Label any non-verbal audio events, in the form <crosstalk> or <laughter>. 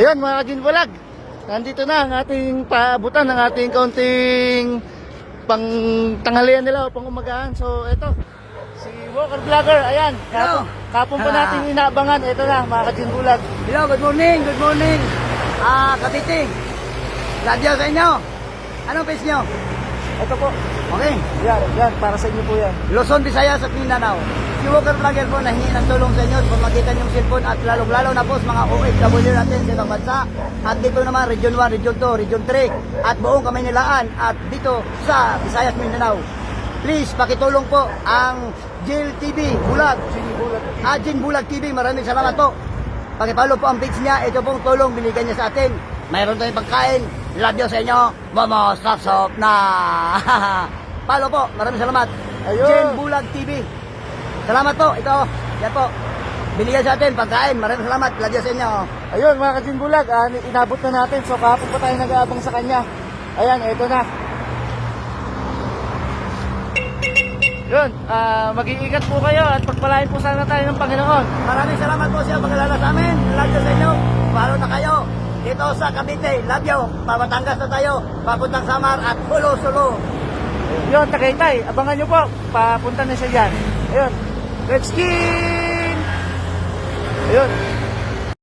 Ayun mga Kajin Vlog, nandito na ang ating paabutan ng ating kaunting pang tanghalian nila o pang umagahan. So ito, si Walker Vlogger, ayan. Hello. Kapon, pa Ah. natin inaabangan. Ito na mga Kajin Vlog. Hello, good morning, good morning. Ah, Cavite. Radio sa inyo. Anong face nyo? Ito po. Okay. Yan, yan, para sa inyo po yan. Luzon, Visayas at Mindanao. Si Walker Vlogger po nahingi ng tulong sa inyo kung makita yung cellphone at lalong-lalo na po sa mga OFW natin sa ibang bansa. At dito naman, Region 1, Region 2, Region 3 at buong Kamaynilaan at dito sa Visayas, Mindanao. Please, pakitulong po ang Jill TV Bulag. Ah, Jin Bulag TV, maraming salamat po. Pakipalo po ang page niya. Ito pong tulong binigyan niya sa atin. Mayroon tayong pagkain. Love you sa inyo. Momo, stop, stop na. <laughs> Palo po. Maraming salamat. Ayun. Jin Bulag TV. Salamat po. Ito. Yan po. Binigyan sa atin pagkain. Maraming salamat. You sa inyo. Ayun mga Kajin Vlog, ah, inabot na natin. So kahapon pa tayo nag-aabang sa kanya. Ayan, ito na. Yun, ah, mag-iingat po kayo at pagpalain po sana tayo ng Panginoon. Maraming salamat po sa paglalala sa amin. You sa inyo. Palo na kayo. Dito sa Cavite. Love you. Papatangas na tayo. Papuntang Samar at Hulo-Sulo. Yun, Tagaytay, abangan nyo po. Papunta na siya dyan. Ayun, Redskin! Ayun,